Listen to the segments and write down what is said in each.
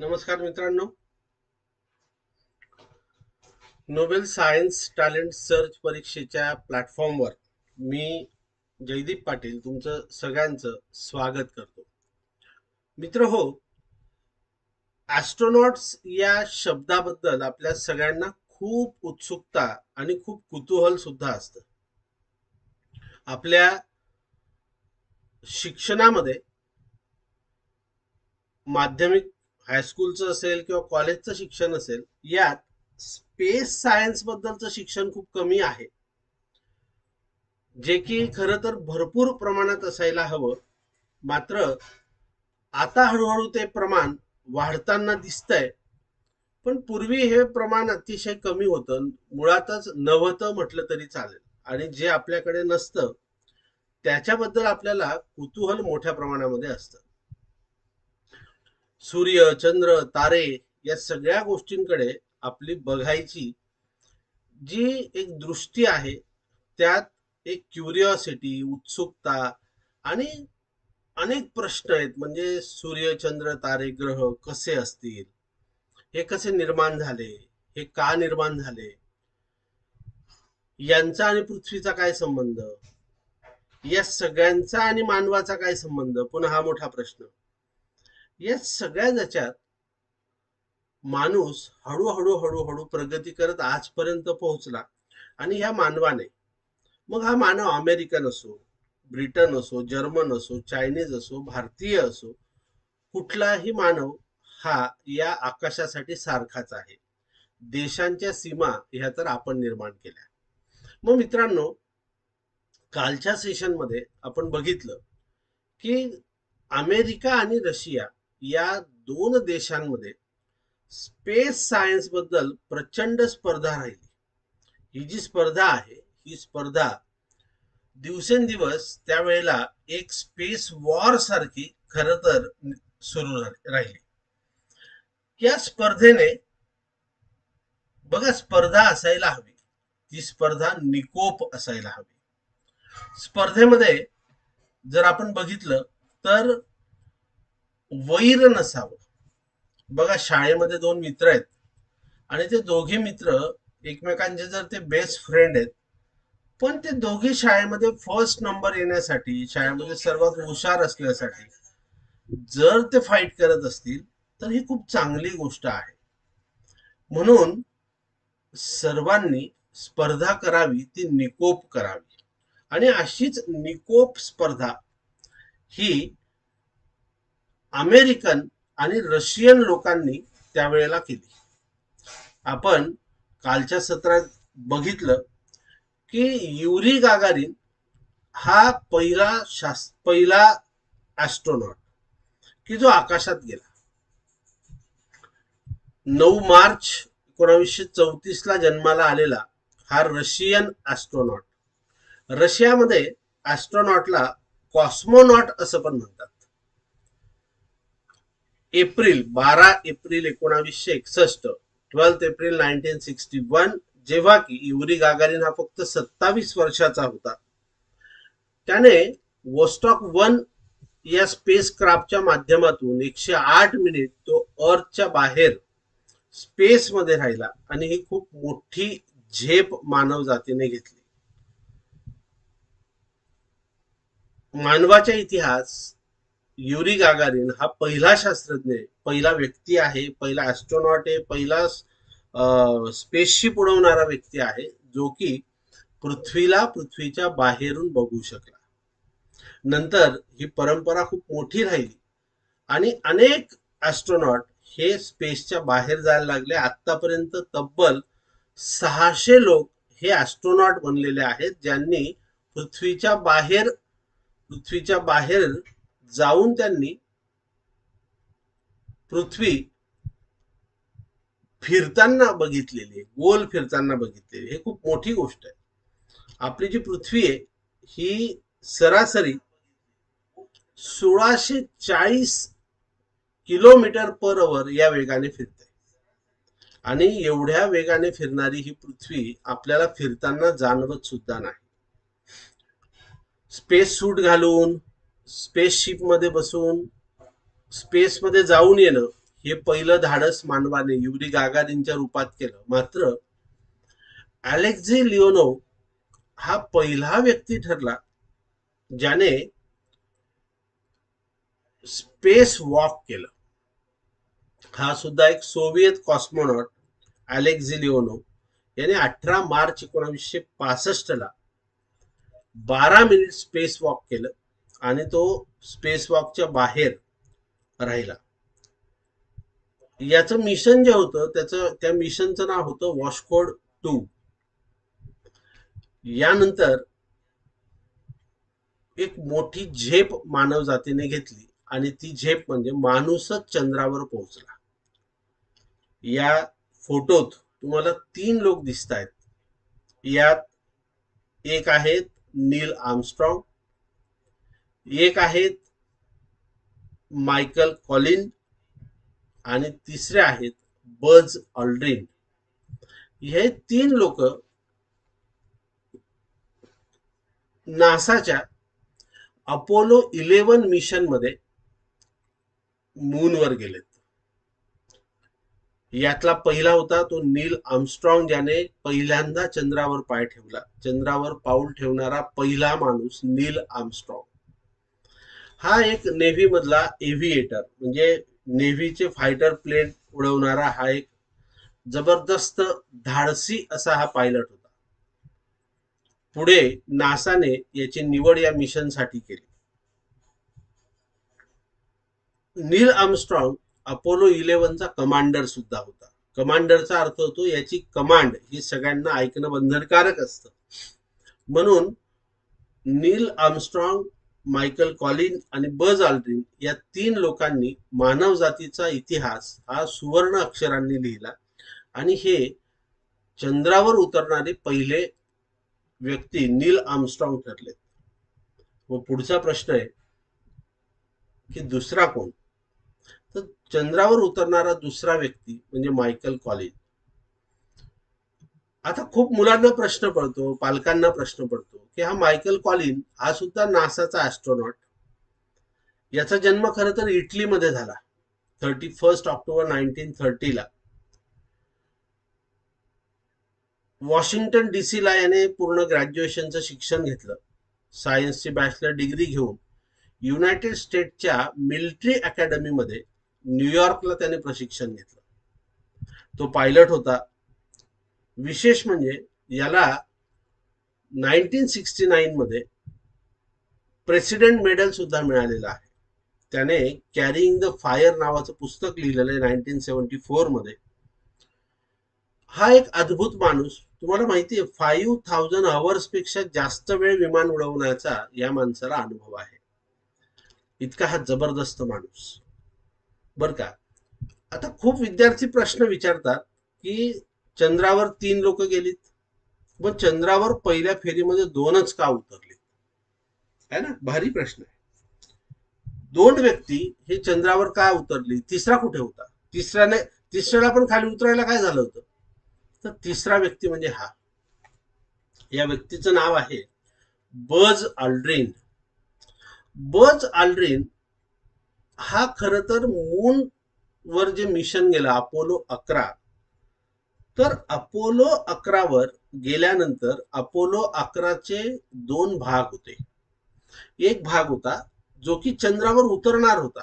नमस्कार मित्रांनो. Nobel science talent search परीक्षेच्या प्लॅटफॉर्मवर मी जयदीप पाटील तुमचं सगळ्यांचं स्वागत करतो. मित्र हो ॲस्ट्रोनॉट्स या शब्दाबद्दल आपल्या सगळ्यांना खूप उत्सुकता आणि खूप कुतूहल सुद्धा असतं. आपल्या शिक्षणामध्ये माध्यमिक हायस्कूलचं असेल किंवा कॉलेजचं शिक्षण असेल यात स्पेस सायन्स बद्दलचं शिक्षण खूप कमी आहे. जे की खरं तर भरपूर प्रमाणात असायला हवं. मात्र आता हळूहळू ते प्रमाण वाढताना दिसतंय. पण पूर्वी हे प्रमाण अतिशय कमी होतं. मुळातच नव्हतं म्हटलं तरी चालेल. आणि जे आपल्याकडे नसतं त्याच्याबद्दल आपल्याला कुतूहल मोठ्या प्रमाणामध्ये असतं. सूर्य चंद्र तारे या सगळ्या गोष्टींकडे आपली बघायची जी एक दृष्टी आहे त्यात एक क्युरिओसिटी उत्सुकता आणि अनेक प्रश्न आहेत. म्हणजे सूर्य चंद्र तारे ग्रह कसे असतील? हे कसे निर्माण झाले? हे का निर्माण झाले? यांचा आणि पृथ्वीचा काय संबंध? या सगळ्यांचा आणि मानवाचा काय संबंध? पुन्हा हा मोठा प्रश्न. या सगळ्या याच्यात माणूस हळूहळू हळूहळू प्रगती करत आजपर्यंत पोहोचला. आणि ह्या मानवाने मग हा मानव अमेरिकन असो ब्रिटन असो जर्मन असो चायनीज असो भारतीय असो कुठलाही मानव हा या आकाशासाठी सारखाच आहे. देशांच्या सीमा ह्या तर आपण निर्माण केल्या. मग मित्रांनो कालच्या सेशनमध्ये आपण बघितलं की अमेरिका आणि रशिया या दोन देशांमध्ये स्पेस सायन्सबद्दल प्रचंड स्पर्धा राहिली. ही जी स्पर्धा आहे ही स्पर्धा दिवसेंदिवस त्यावेळेला एक स्पेस वॉर सारखी खर तर सुरू राहिली. या स्पर्धेने बघा स्पर्धा असायला हवी ती स्पर्धा निकोप असायला हवी. स्पर्धेमध्ये जर आपण बघितलं तर वैर नसावं. बघा शाळेमध्ये दोन मित्र आहेत. आणि ते दोघे मित्र एकमेकांचे जर ते बेस्ट फ्रेंड आहेत पण ते दोघे शाळेमध्ये फर्स्ट नंबर येण्यासाठी शाळेमध्ये सर्वात हुशार असण्यासाठी जर ते फाईट करत असतील तर ही खूप चांगली गोष्ट आहे. म्हणून सर्वांनी स्पर्धा करावी ती निकोप करावी. आणि अशीच निकोप स्पर्धा ही अमेरिकन आणि रशियन लोकांनी त्यावेळेला केली. आपण कालच्या सत्रात बघितलं की युरी गागारिन हा पहिला शास पहिला ॲस्ट्रॉनॉट की जो आकाशात गेला. नऊ मार्च एकोणावीसशे चौतीस ला जन्माला आलेला हा रशियन ॲस्ट्रॉनॉट रशियामध्ये ॲस्ट्रॉनॉटला कॉस्मोनॉट असं पण म्हणतात. एप्रिल बारा एप्रिल एकोणावीसशे एकसष्ट twelfth April nineteen sixty one जेव्हा की युरी गागारिन हा फक्त सत्तावीस वर्षाचा होता. त्याने वोस्टॉक वन या स्पेस क्राफ्टच्या माध्यमातून एकशे आठ मिनिट तो अर्थच्या बाहेर स्पेस मध्ये राहिला आणि ही खूप मोठी झेप मानव जातीने घेतली. मानवाचा इतिहास युरी गागारिन हा पहिला शास्त्रज्ञ पहिला व्यक्ती आहे पहिला ॲस्ट्रॉनॉट आहे पहिला स्पेसशिप उडवणारा व्यक्ती आहे जो की पृथ्वीला पृथ्वीच्या बाहेरून बघू शकला. नंतर ही परंपरा खूप मोठी राहिली आणि अनेक ॲस्ट्रॉनॉट हे स्पेसच्या बाहेर जायला लागले. आतापर्यंत तब्बल सहाशे लोक हे ॲस्ट्रॉनॉट बनलेले आहेत ज्यांनी पृथ्वीच्या बाहेर पृथ्वीच्या बाहेर जाऊन त्यांनी पृथ्वी फिरताना बघितलेली गोल फिरताना बघितलेली हे खूप मोठी गोष्ट आहे. आपली जी पृथ्वी आहे ही सरासरी सोळाशे चाळीस किलोमीटर पर अवर या वेगाने फिरते. आणि एवढ्या वेगाने फिरणारी ही पृथ्वी आपल्याला फिरताना जाणवत सुद्धा नाही. स्पेस सूट घालून स्पेसशिपमध्ये बसून स्पेसमध्ये जाऊन येणं हे पहिलं धाडस मानवाने युरी गागारींच्या रूपात केलं. मात्र अलेक्झी लिओनो हा पहिला व्यक्ती ठरला ज्याने स्पेस वॉक केलं. हा सुद्धा एक सोव्हिएत कॉस्मोनॉट अलेक्झे लिओनो याने अठरा मार्च एकोणावीसशे पासष्ट ला बारा मिनिट स्पेस वॉक केलं. आणि तो स्पेस वॉकच्या बाहेर राहिला. याचं मिशन जे होतं त्याचं त्या मिशनचं नाव होतं वॉशकोड टू यानंतर एक मोठी झेप मानव जातीने घेतली आणि ती झेप म्हणजे माणूसच चंद्रावर पोहोचला. या फोटोत तुम्हाला तीन लोक दिसत आहेत यात एक आहेत नील आर्मस्ट्रॉंग एक आहेत मायकल कॉलिन आणि तिसरे आहेत बज ऑल्ड्रिन हे तीन लोक नासाच्या अपोलो इलेवन मिशनमध्ये मूनवर गेलेत. यातला पहिला होता तो नील आर्मस्ट्रॉंग ज्याने पहिल्यांदा चंद्रावर पाय ठेवला. चंद्रावर पाऊल ठेवणारा पहिला माणूस नील आर्मस्ट्रॉंग. हा एक नेव्ही मधला एव्हिएटर म्हणजे नेव्हीचे फायटर प्लेन उडवणारा हा एक जबरदस्त धाडसी असा हा पायलट होता. पुढे नासाने याची निवड या मिशनसाठी केली. नील आर्मस्ट्रॉंग अपोलो इलेव्हनचा कमांडर सुद्धा होता. कमांडरचा अर्थ होतो याची कमांड ही सगळ्यांना ऐकणं बंधनकारक असतं. म्हणून नील आर्मस्ट्रॉंग मायकल कॉलिन आणि बज आल्ड्रिन या तीन लोकांनी मानव जातीचा इतिहास हा सुवर्ण अक्षरांनी लिहिला. आणि हे चंद्रावर उतरणारे पहिले व्यक्ती नील आर्मस्ट्रॉंग ठरले. व पुढचा प्रश्न आहे की दुसरा कोण? तर चंद्रावर उतरणारा दुसरा व्यक्ती म्हणजे मायकल कॉलिन. आता खूप मुलांना प्रश्न पडतो पालकांना प्रश्न पडतो की हा मायकल कॉलिन हा सुद्धा नासाचा ऍस्ट्रॉनॉट याचा जन्म खरं तर इटलीमध्ये झाला थर्टी फर्स्ट ऑक्टोबर नाईन्टीन थर्टीला वॉशिंग्टन डी ला याने पूर्ण ग्रॅज्युएशनचं शिक्षण घेतलं सायन्सची बॅचलर डिग्री घेऊन. युनायटेड स्टेटच्या मिलिटरी अकॅडमीमध्ये न्यूयॉर्कला त्याने प्रशिक्षण घेतलं. तो पायलट होता. विशेष म्हणजे याला नाईन्टीन सिक्स्टी नाईन मध्ये प्रेसिडेंट मेडल सुद्धा मिळालेलं आहे. त्याने कॅरिंग द फायर नावाचं पुस्तक लिहिलेलं आहे नाईन्टीन सेवन्टी फोरमध्ये. हा एक अद्भुत माणूस तुम्हाला माहिती आहे फाईव्ह थाउजंड अवर्सपेक्षा जास्त वेळ विमान उडवण्याचा या माणसाला अनुभव आहे. इतका हा जबरदस्त माणूस. बर का? आता खूप विद्यार्थी प्रश्न विचारतात की चंद्रावर तीन लोक गेलीत. मग चंद्रावर पहिल्या फेरीमध्ये दोनच का उतरले? है ना? भारी प्रश्न आहे. दोन व्यक्ती हे चंद्रावर का उतरली? तिसरा कुठे होता? तिसऱ्याने तिसऱ्याला पण खाली उतरायला काय झालं होतं? तर तिसरा व्यक्ती म्हणजे हा. या व्यक्तीचं नाव आहे बज आल्ड्रिन. बज आल्ड्रिन हा खर तर मून वर जे मिशन गेलं अपोलो अकरा तर अपोलो अकरावर गेल्यानंतर अपोलो अकराचे दोन भाग होते. एक भाग होता जो की चंद्रावर उतरणार होता.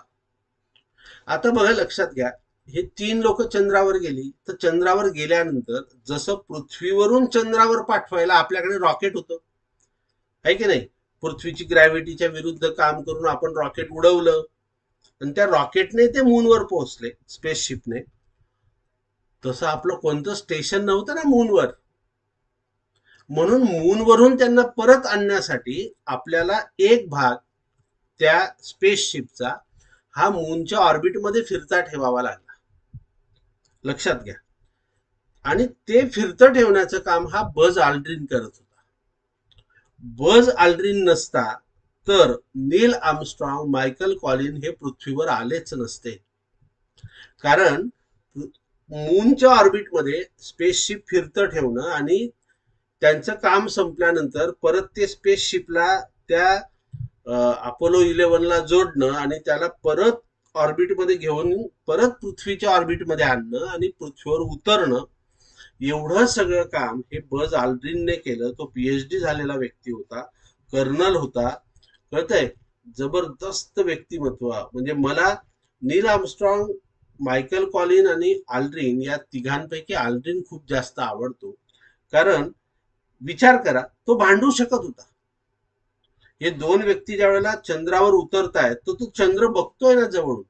आता बघा लक्षात घ्या हे तीन लोक चंद्रावर गेली तर चंद्रावर गेल्यानंतर जसं पृथ्वीवरून चंद्रावर पाठवायला आपल्याकडे रॉकेट होतं. आहे की नाही? पृथ्वीची ग्रॅव्हिटीच्या विरुद्ध काम करून आपण रॉकेट उडवलं. आणि त्या रॉकेटने ते मूनवर पोहोचले स्पेसशिपने तसं आपलं कोणतं स्टेशन नव्हतं ना मूनवर. म्हणून मूनवरून त्यांना परत आणण्यासाठी आपल्याला एक भाग त्या स्पेसशिपचा हा मूनच्या ऑर्बिटमध्ये फिरता ठेवावा लागला. लक्षात घ्या. आणि ते फिरतं ठेवण्याचं काम हा बज आल्ड्रिन करत होता. बज आल्ड्रीन नसता तर नील आर्मस्ट्रॉंग मायकल कॉलिन हे पृथ्वीवर आलेच नसते. कारण मूनच्या ऑर्बिटमध्ये स्पेसशिप फिरतं ठेवणं आणि त्यांचं काम संपल्यानंतर परत ते स्पेसशिपला त्या अपोलो इलेव्हनला जोडणं आणि त्याला परत ऑर्बिटमध्ये घेऊन परत पृथ्वीच्या ऑर्बिटमध्ये आणणं आणि पृथ्वीवर उतरणं एवढं सगळं काम हे बज आल्ड्रिनने केलं. तो पीएचडी झालेला व्यक्ती होता कर्नल होता. कळतंय? जबरदस्त व्यक्तिमत्व. म्हणजे मला नील आमस्ट्रॉंग मायकल कॉलिन आणि आल्ड्रिन या तिघांपैकी आल्ड्रिन खूप जास्त आवडतो. कारण विचार करा तो भांडू शकत होता. हे दोन व्यक्ती ज्या वेळेला चंद्रावर उतरतायत तर तो चंद्र बघतोय ना जवळून.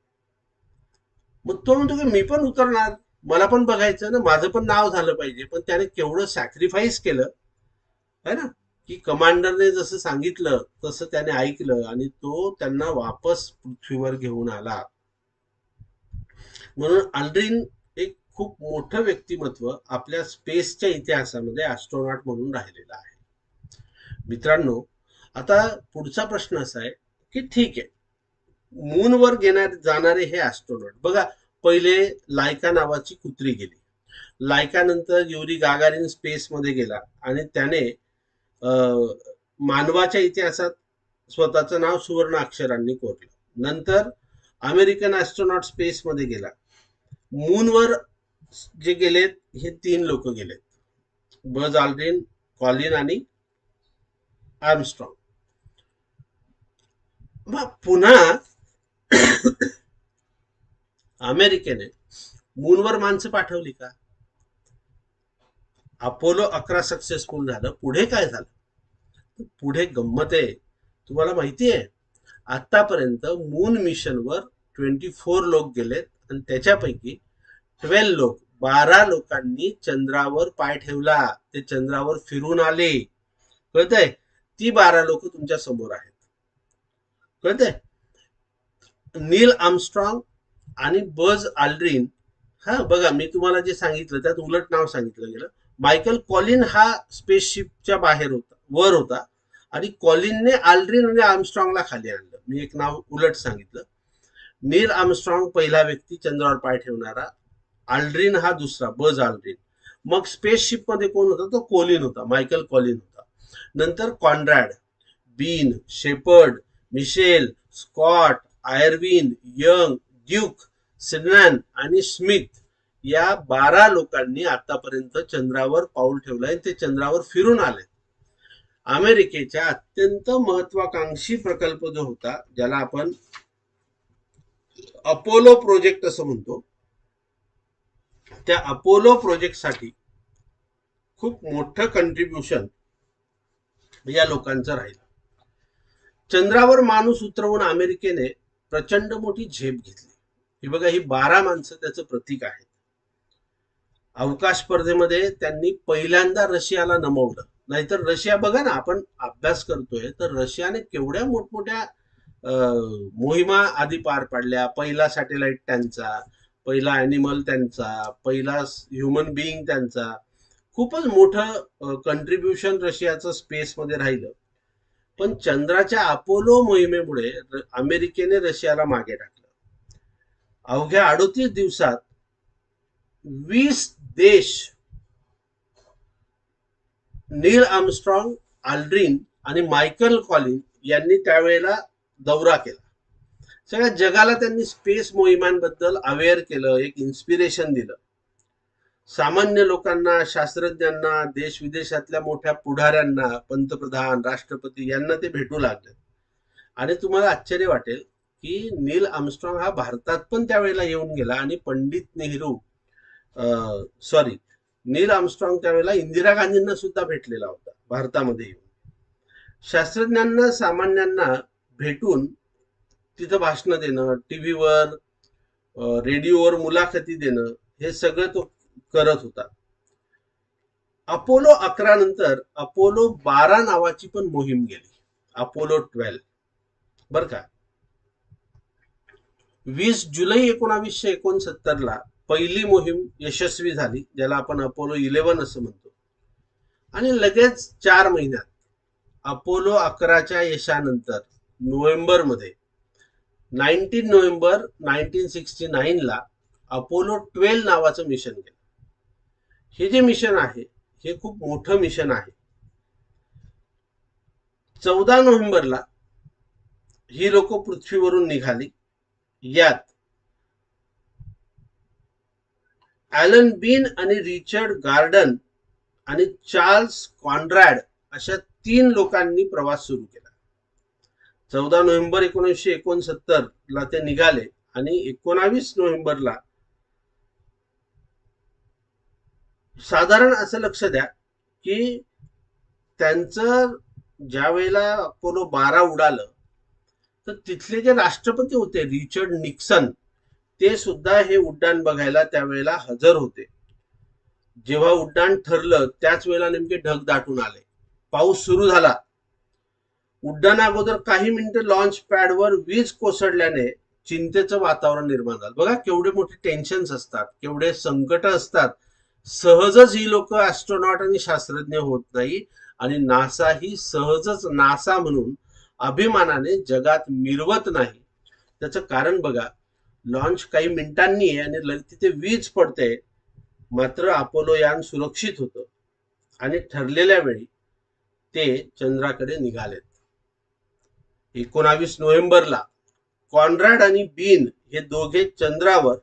मग तो म्हणतो की मी पण उतरणार मला पण बघायचं ना माझं पण नाव झालं पाहिजे. पण त्याने केवढं सॅक्रिफाईस केलं है ना? की कमांडरने जसं सांगितलं तसं त्याने ऐकलं आणि तो त्यांना वापस पृथ्वीवर घेऊन आला. म्हणून अल्ड्रिन एक खूप मोठं व्यक्तिमत्व आपल्या स्पेसच्या इतिहासामध्ये ॲस्ट्रॉनॉट म्हणून राहिलेलं आहे. मित्रांनो आता पुढचा प्रश्न असा आहे की ठीक आहे मूनवर घेणार जाणारे हे ॲस्ट्रॉनॉट बघा पहिले लायका नावाची कुत्री गेली. लायकानंतर युरी गागारिन स्पेसमध्ये गेला आणि त्याने मानवाच्या इतिहासात स्वतःचं नाव सुवर्ण अक्षरांनी कोरलं. नंतर अमेरिकन ॲस्ट्रॉनॉट स्पेसमध्ये गेला. मूनवर जे गेलेत हे तीन लोक गेलेत. बज आल्ड्रिन कॉलिन आणि आर्मस्ट्रॉंग मग पुन्हा अमेरिकेने मूनवर माणसं पाठवली का? अपोलो अकरा सक्सेसफुल झालं. पुढे काय झालं? पुढे गंमत आहे. तुम्हाला माहिती आहे? आतापर्यंत मून मिशनवर ट्वेंटी फोर लोक गेलेत. आणि त्याच्यापैकी ट्वेल्व लोक बारा लोकांनी चंद्रावर पाय ठेवला. ते चंद्रावर फिरून आले. कळतंय? ती बारा लोक तुमच्यासमोर आहेत. कळतंय? नील आर्मस्ट्रॉंग आणि बज आल्ड्रिन. हा बघा मी तुम्हाला जे सांगितलं त्यात उलट नाव सांगितलं गेलं. मायकल कॉलिन हा स्पेसशिपच्या बाहेर होता वर होता. आणि कॉलिनने आल्ड्रीन आणि आर्मस्ट्रॉंगला खाली आणलं. मी एक नाव उलट सांगितलं. नील आर्मस्ट्रॉंग पहिला व्यक्ती चंद्रावर पाय ठेवणारा. आल्ड्रिन हा दुसरा बज आल्ड्रिन. मग स्पेसशिपमध्ये कोण होता? तो कोलिन होता मायकल कॉलिन होता. नंतर Conrad Bean Shepard Mitchell Scott Irwin Young Duke Cernan आणि स्मिथ या बारा लोकांनी आतापर्यंत चंद्रावर पाऊल ठेवलंय ते चंद्रावर फिरून आले अमेरिकेच्या अत्यंत महत्वाकांक्षी प्रकल्प जो होता ज्याला आपण अपोलो प्रोजेक्ट असं म्हणतो. त्या अपोलो प्रोजेक्टसाठी खूप मोठं कंट्रीब्युशन या लोकांचं राहिलं. चंद्रावर माणूस उतरवून अमेरिकेने प्रचंड मोठी झेप घेतली. ही बघा ही बारा माणसं त्याचं प्रतीक आहेत. अवकाश स्पर्धेमध्ये त्यांनी पहिल्यांदा रशियाला नमवलं. नाहीतर रशिया बघा ना आपण अभ्यास करतोय तर रशियाने केवढ्या मोठमोठ्या मोहिमा आधी पार पाडल्या पहिला सॅटेलाइट त्यांचा पहिला ॲनिमल त्यांचा पहिला ह्युमन बिईंग त्यांचा. खूपच मोठं कंट्रीब्युशन रशियाचं स्पेसमध्ये राहिलं. पण चंद्राच्या अपोलो मोहिमेमुळे अमेरिकेने रशियाला मागे टाकलं. अवघ्या अडोतीस दिवसात वीस देश नील आर्मस्ट्रॉंग आल्ड्रिन आणि मायकल कॉलिन यांनी त्यावेळेला दौरा केला. सगळ्या जगाला त्यांनी स्पेस मोहिमांबद्दल अवेअर केलं एक इन्स्पिरेशन दिलं. सामान्य लोकांना शास्त्रज्ञांना देश विदेशातल्या मोठ्या पुढाऱ्यांना पंतप्रधान राष्ट्रपती यांना ते भेटू लागले. आणि तुम्हाला आश्चर्य वाटेल की नील आमस्ट्रॉंग हा भारतात पण त्यावेळेला येऊन गेला आणि Pandit Nehru sorry Neil Armstrong त्यावेळेला इंदिरा गांधींना सुद्धा भेटलेला होता भारतामध्ये येऊन. शास्त्रज्ञांना सामान्यांना भेटून तिथं भाषणं देणं टीव्हीवर रेडिओवर मुलाखती देणं हे सगळं तो करत होता. अपोलो अकरा नंतर अपोलो बारा नावाची पण मोहीम गेली. अपोलो ट्वेल्व बर का? वीस जुलै एकोणावीसशे एकोणसत्तर ला पहिली मोहीम यशस्वी झाली ज्याला आपण अपोलो इलेव्हन असं म्हणतो. आणि लगेच चार महिन्यात अपोलो अकराच्या यशानंतर नोव्हेंबरमध्ये. नाईन्टीन नोव्हेंबर नाईन्टीन सिक्स्टी नाईनला अपोलो ट्वेल्व नावाचं मिशन केलं हे जे मिशन आहे हे खूप मोठं मिशन आहे. चौदा नोव्हेंबरला ही लोक पृथ्वीवरून निघाली. यात ॲलन बीन आणि रिचर्ड गार्डन आणि चार्ल्स कॉन्ड्रॅड अशा तीन लोकांनी प्रवास सुरू केला. चौदा नोव्हेंबर एकोणीसशे एकोणसत्तर ला ते निघाले आणि एकोणावीस नोव्हेंबरला साधारण असं लक्ष द्या की त्यांचं ज्या वेळेला अपोलो बारा उडालं तर तिथले जे राष्ट्रपती होते रिचर्ड निक्सन ते सुद्धा हे उड्डाण बघायला त्यावेळेला हजर होते. जेव्हा उड्डाण ठरलं त्याच वेळेला नेमके ढग दाटून आले. पाऊस सुरू झाला. उड्डाणा अगोदर काही मिनिटं लॉन्च पॅडवर वीज कोसळल्याने चिंतेचं वातावरण निर्माण झालं. बघा केवढे मोठे टेन्शन्स असतात केवढे संकट असतात. सहजच ही लोक ऍस्ट्रॉनॉट आणि शास्त्रज्ञ होत नाही आणि नासा ही सहजच नासा म्हणून अभिमानाने जगात मिरवत नाही. त्याचं कारण बघा लॉन्च काही मिनिटांनी आहे आणि तिथे वीज पडते. मात्र अपोलो यान सुरक्षित होतं. आणि ठरलेल्या वेळी ते चंद्राकडे निघालेत. एकोणावीस नोव्हेंबरला कॉन्रॅड आणि बीन हे दोघे चंद्रावर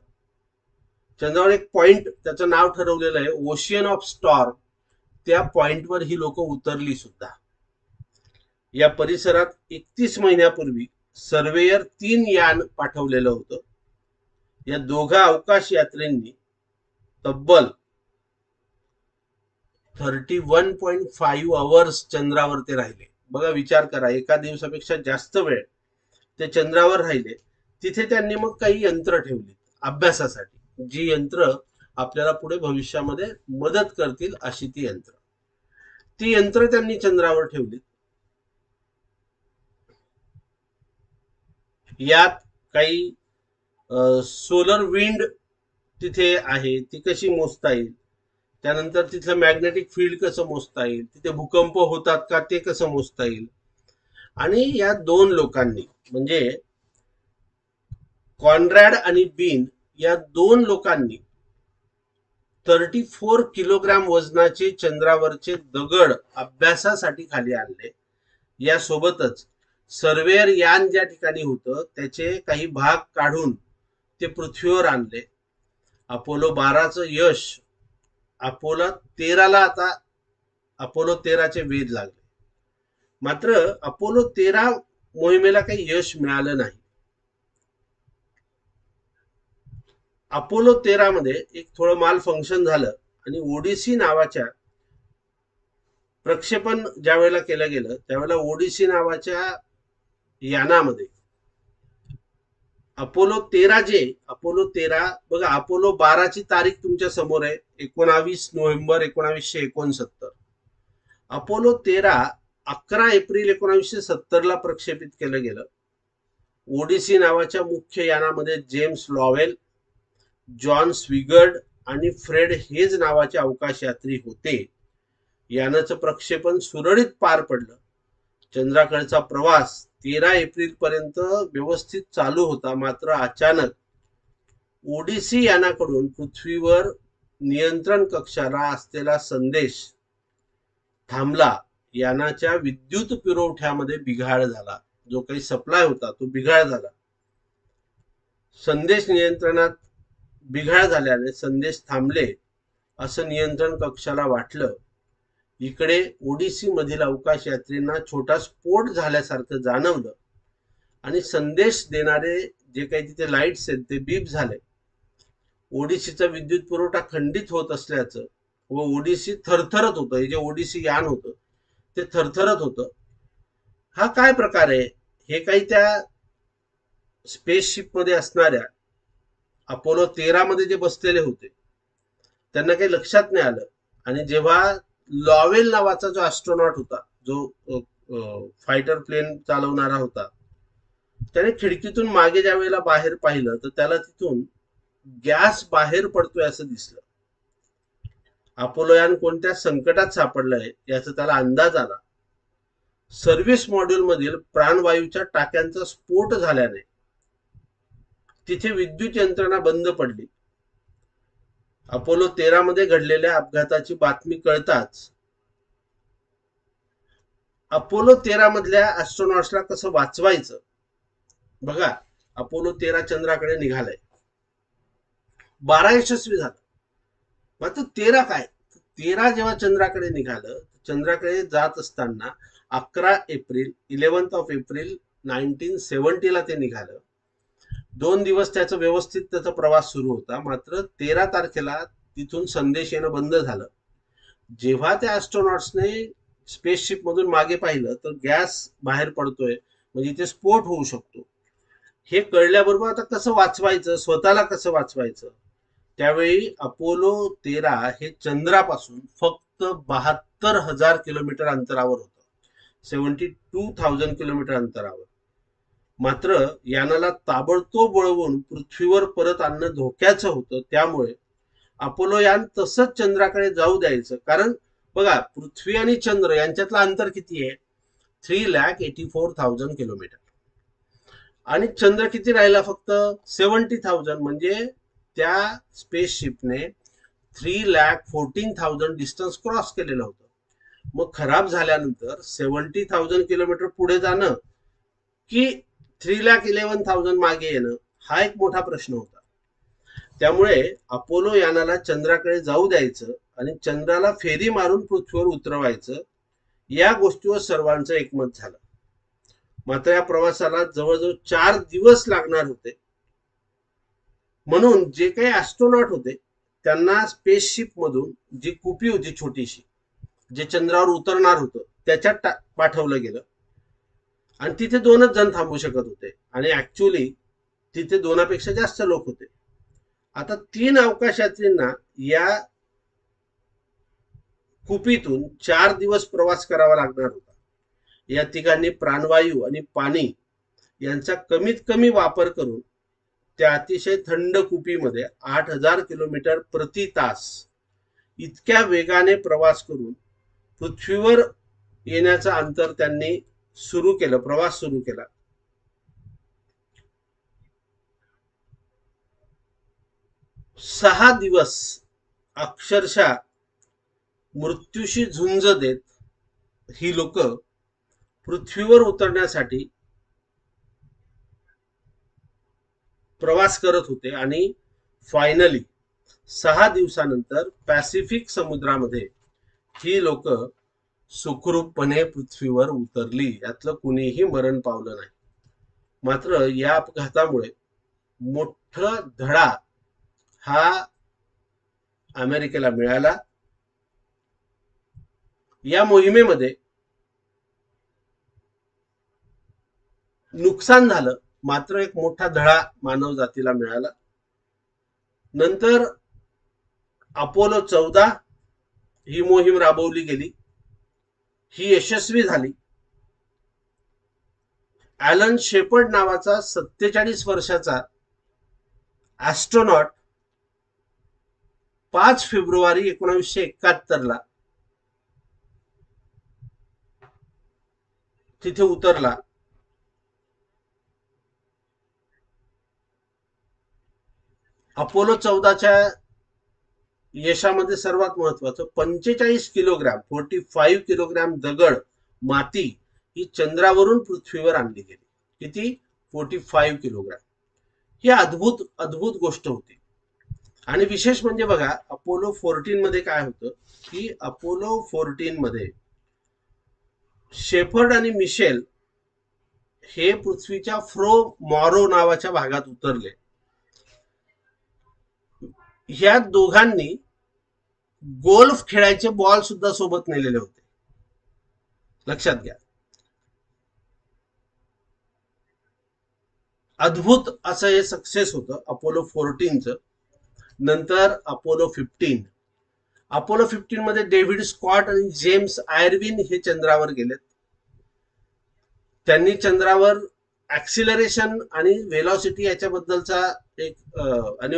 चंद्रावर एक पॉइंट त्याचं नाव ठरवलेलं आहे ओशियन ऑफ स्टॉर त्या पॉइंटवर ही लोक उतरली सुद्धा. या परिसरात एकतीस महिन्यापूर्वी सर्वेयर तीन यान पाठवलेलं होतं. या दोघा अवकाश यात्रेंनी तब्बल thirty one point five hours चंद्रावर ते राहिले. बघा विचार करा. एका दिवसापेक्षा जास्त वेळ ते चंद्रावर राहिले. तिथे त्यांनी मग काही यंत्र ठेवली अभ्यासासाठी. जी यंत्र आपल्याला पुढे भविष्यामध्ये मदत करतील अशी ती यंत्र. ती यंत्र त्यांनी चंद्रावर ठेवली. यात काही सोलर विंड तिथे आहे. ती कशी मोजता येईल? त्यानंतर तिथलं मॅग्नेटिक फील्ड कसं मोजता येईल? तिथे भूकंप होतात का? ते कसं मोजता येईल? आणि या दोन लोकांनी म्हणजे कॉन्रॅड आणि बीन या दोन लोकांनी थर्टी फोर किलोग्राम वजनाचे चंद्रावरचे दगड अभ्यासासाठी खाली आणले. यासोबतच सर्वेअर यान ज्या ठिकाणी होतं त्याचे काही भाग काढून ते पृथ्वीवर आणले. अपोलो बाराचं यश अपोलो तेराला आता अपोलो तेराचे वेध लागले. मात्र अपोलो तेरा मोहिमेला काही यश मिळालं नाही. अपोलो तेरा मध्ये एक थोडं माल फंक्शन झालं आणि ओडिसी नावाच्या प्रक्षेपण ज्या वेळेला केलं गेलं त्यावेळेला ओडिसी नावाच्या यानामध्ये अपोलो तेरा जे अपोलो तेरा बघा अपोलो बाराची तारीख तुमच्यासमोर आहे एकोणावीस नोव्हेंबर एकोणावीसशे एकोणसत्तर. अपोलो तेरा अकरा एप्रिल एकोणावीसशे सत्तरला प्रक्षेपित केलं गेलं. ओडिसी नावाच्या मुख्य यानामध्ये जेम्स लॉवेल जॉन स्विगर्ड आणि फ्रेड हेज नावाचे अवकाश यात्री होते. यानाचं प्रक्षेपण सुरळीत पार पडलं. चंद्राकडचा प्रवास तेरा एप्रिल पर्यंत व्यवस्थित चालू होता. मात्र अचानक ओडिसी यानाकडून पृथ्वीवर नियंत्रण कक्षाला असलेला संदेश थांबला. यानाच्या विद्युत पुरवठ्यामध्ये बिघाड झाला. जो काही सप्लाय होता तो बिघाड झाला. संदेश नियंत्रणात बिघाड झाल्याने संदेश थांबले असं नियंत्रण कक्षाला वाटलं. इकडे ओडिसी मधील अवकाश यात्रींना छोटा स्फोट झाल्यासारखं जाणवलं आणि संदेश देणारे जे काही तिथे लाईट्स आहेत ते बीप झाले. ओडिसीचा विद्युत पुरवठा खंडित होत असल्याचं व ओडिसी थरथरत होतं हे जे ओडिसी यान होतं ते थरथरत होतं. हा काय प्रकार आहे? हे काही त्या स्पेसशिपमध्ये असणाऱ्या अपोलो तेरा मध्ये जे बसलेले होते त्यांना काही लक्षात नाही आलं. आणि जेव्हा लॉवेल नावाचा जो ऍस्ट्रॉनॉट होता जो फायटर प्लेन चालवणारा होता त्याने खिडकीतून मागे ज्या वेळेला बाहेर पाहिलं तर त्याला तिथून गॅस बाहेर पडतोय असं दिसलं. अपोलोयान कोणत्या संकटात सापडलंय याचा त्याला अंदाज आला. सर्व्हिस मॉड्यूल मधील प्राणवायूच्या टाक्यांचा स्फोट झाल्याने तिथे विद्युत यंत्रणा बंद पडली. अपोलो तेरा मध्ये घडलेल्या अपघाताची बातमी कळताच. अपोलो तेरा मधल्या ऍस्ट्रॉनॉट्सला कसं वाचवायचं? बघा अपोलो तेरा चंद्राकडे निघालाय. बारा यशस्वी झाला. मात्र तेरा काय? तेरा जेव्हा चंद्राकडे निघालं चंद्राकडे जात असताना अकरा एप्रिल इलेव्हन्थ ऑफ एप्रिल नाईन्टीन सेवन्टीला ते निघालं. दोन दिवस त्याचा व्यवस्थित त्याचा प्रवास सुरू होता. मात्र तेरा तारखेला तिथून संदेश येणं बंद झालं. जेव्हा त्या ॲस्ट्रॉनॉट्सने स्पेसशिप मधून मागे पाहिलं तर गॅस बाहेर पडतोय. म्हणजे इथे स्फोट होऊ शकतो. हे कळल्याबरोबर आता कसं वाचवायचं? स्वतःला कसं वाचवायचं? त्यावेळी अपोलो तेरा हे चंद्रापासून फक्त बहात्तर हजार किलोमीटर अंतरावर होतं. सेवन्टी टू थाउजंड किलोमीटर अंतरावर. मात्र यानाला ताबडतोब वळवून पृथ्वीवर परत आणणं धोक्याचं होतं. त्यामुळे अपोलो यान तसंच चंद्राकडे जाऊ द्यायचं. कारण बघा पृथ्वी आणि चंद्र यांच्यातलं अंतर किती आहे? Three lakh eighty four thousand kilometre आणि चंद्र किती राहिला फक्त? सेवन्टी थाउजंड म्हणजे त्या स्पेसशिपने three lakh fourteen thousand distance cross केलेलं होतं. मग खराब झाल्यानंतर सेवन्टी थाउजंड किलोमीटर पुढे जाणं की थ्री लॅक इलेव्हन थाउजंड मागे येणं हा एक मोठा प्रश्न होता. त्यामुळे अपोलो यानाला चंद्राकडे जाऊ द्यायचं आणि चंद्राला फेरी मारून पृथ्वीवर उतरवायचं या गोष्टीवर सर्वांचं एकमत झालं. मात्र या प्रवासाला जवळजवळ चार दिवस लागणार होते. म्हणून जे काही ऍस्ट्रोनॉट होते त्यांना स्पेसशिप मधून जी कुपी होती छोटीशी जे चंद्रावर उतरणार होतं त्याच्यात पाठवलं गेलं. आणि तिथे दोनच जण थांबू शकत होते. आणि ऍक्च्युली तिथे दोनापेक्षा जास्त लोक होते. आता तीन अवकाशयात्रींना या कुपीतून चार दिवस प्रवास करावा लागणार होता. या तिघांनी प्राणवायू आणि पाणी यांचा कमीत कमी वापर करून त्या अतिशय थंड कुपीमध्ये आठ हजार किलोमीटर प्रति तास इतक्या वेगाने प्रवास करून पृथ्वीवर येण्याचं अंतर त्यांनी सुरू केलं प्रवास सुरू केला. सहा दिवस अक्षरशः मृत्यूशी झुंज देत ही लोक पृथ्वीवर उतरण्यासाठी प्रवास करत होते आणि फायनली सहा दिवसानंतर पॅसिफिक समुद्रामध्ये ही लोक सुखरूपपणे पृथ्वीवर उतरली. यातलं कुणीही मरण पावलं नाही. मात्र या अपघातामुळे मोठ धडा हा अमेरिकेला मिळाला. या मोहिमेमध्ये नुकसान झालं. मात्र एक मोठा धडा मानव जातीला मिळाला. नंतर अपोलो चौदा ही मोहीम राबवली गेली. ही यशस्वी झाली. ॲलन शेपर्ड नावाचा सत्तेचाळीस वर्षाचा ऍस्ट्रोनॉट पाच फेब्रुवारी एकोणीसशे एकाहत्तरला तिथे उतरला. अपोलो चौदाच्या यशामध्ये सर्वात महत्वाचं पंचेचाळीस किलोग्रॅम फोर्टी फाईव्ह किलोग्रॅम दगड माती ही चंद्रावरून पृथ्वीवर आणली गेली. किती? Forty five kilogram. ही अद्भुत अद्भुत गोष्ट होती. आणि विशेष म्हणजे बघा अपोलो फोर्टीन मध्ये काय होतं? की अपोलो फोर्टीन मध्ये शेफर्ड आणि मिशेल हे पृथ्वीच्या फ्रो मॉरो नावाच्या भागात उतरले. ह्या दोघांनी गोल्फ खेळायचे बॉल सुद्धा सोबत नेलेले होते. लक्षात घ्या. अद्भुत असं हे सक्सेस होतं अपोलो फोर्टीनच नंतर अपोलो फिफ्टीन अपोलो फिफ्टीन मध्ये डेव्हिड स्कॉट आणि जेम्स आयर्विन हे चंद्रावर गेलेत. त्यांनी चंद्रावर ऍक्सिलरेशन आणि वेलॉसिटी याच्याबद्दलचा एक आणि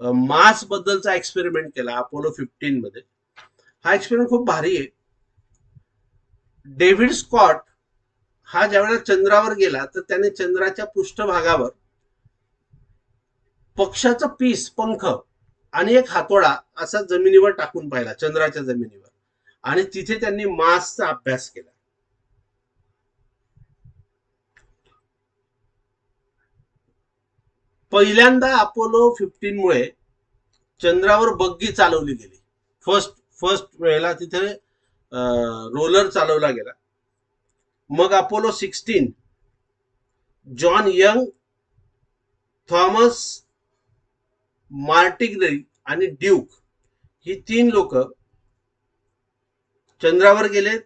मास बद्दलचा एक्सपेरिमेंट केला अपोलो फिफ्टीन मध्ये. हा एक्सपेरिमेंट खूप भारी आहे. डेव्हिड स्कॉट हा ज्यावेळेला चंद्रावर गेला तर त्याने चंद्राच्या पृष्ठभागावर पक्षाचं पीस पंख आणि एक हातोडा असा जमिनीवर टाकून पाहिला चंद्राच्या जमिनीवर. आणि तिथे त्यांनी मासचा अभ्यास केला. पहिल्यांदा अपोलो फिफ्टीन मुळे चंद्रावर बग्गी चालवली गेली. फर्स्ट फर्स्ट वेळेला तिथे रोलर चालवला गेला. मग Apollo sixteen John Young Thomas Mattingly आणि ड्यूक ही तीन लोक चंद्रावर गेलेत.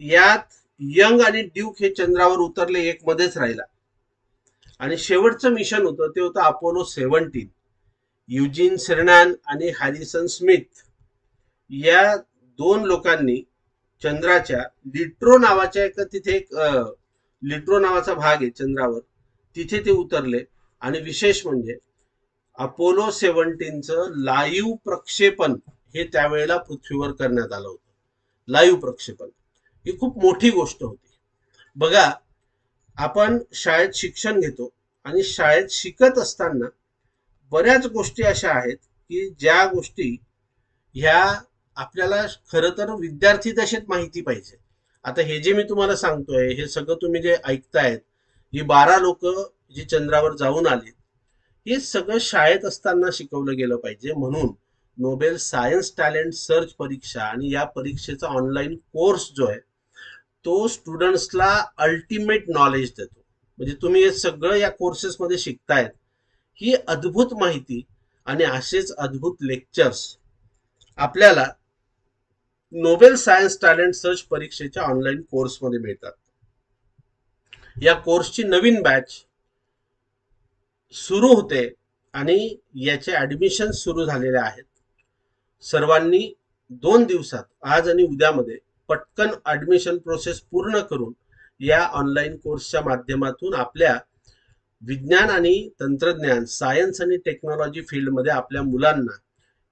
यात यंग आणि ड्यूक हे चंद्रावर उतरले एक मध्येच राहिला. आणि शेवटचं मिशन होतं ते होतं अपोलो सेव्हन्टीन. युजिन सेरनॅन आणि हॅरिसन स्मिथ या दोन लोकांनी चंद्राच्या लिट्रो नावाच्या एक तिथे एक लिट्रो नावाचा भाग आहे चंद्रावर. तिथे ते उतरले आणि विशेष म्हणजे अपोलो सेव्हन्टीनचं लाईव्ह प्रक्षेपण हे त्यावेळेला पृथ्वीवर करण्यात आलं होतं. लाईव्ह प्रक्षेपण. ही खूप मोठी गोष्ट होती. बघा आपण शाळेत शिक्षण घेतो आणि शाळेत शिकत असताना बऱ्याच गोष्टी अशा आहेत की ज्या गोष्टी ह्या आपल्याला खरं तर विद्यार्थी दशेत माहिती पाहिजे. आता हे जे मी तुम्हाला सांगतोय हे सगळं तुम्ही जे ऐकतायत ही बारा लोक जी चंद्रावर जाऊन आली हे सगळं शाळेत असताना शिकवलं गेलं पाहिजे. म्हणून नोबेल सायन्स टॅलेंट सर्च परीक्षा आणि या परीक्षेचा ऑनलाईन कोर्स जो आहे तो स्टुडंट्सला अल्टिमेट नॉलेज देतो. म्हणजे तुम्ही हे सगळं या कोर्सेसमध्ये शिकतायत ही अद्भुत माहिती आणि असेच अद्भुत लेक्चर्स आपल्याला नोबेल सायन्स टॅलेंट सर्च परीक्षेच्या ऑनलाईन कोर्समध्ये मिळतात. या कोर्सची नवीन बॅच सुरू होते आणि याचे ऍडमिशन सुरू झालेले आहेत. सर्वांनी दोन दिवसात आज आणि उद्यामध्ये पटकन ऍडमिशन प्रोसेस पूर्ण करून या ऑनलाईन कोर्सच्या माध्यमातून आपल्या विज्ञान आणि तंत्रज्ञान सायन्स आणि टेक्नॉलॉजी फील्डमध्ये आपल्या मुलांना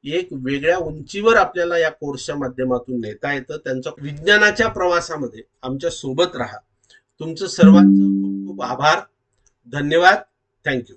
एक वेगळ्या उंचीवर आपल्याला या कोर्सच्या माध्यमातून नेता येतं. त्यांच्या विज्ञानाच्या प्रवासामध्ये आमच्यासोबत राहा. तुमचं सर्वांचं खूप खूप आभार. धन्यवाद. थँक्यू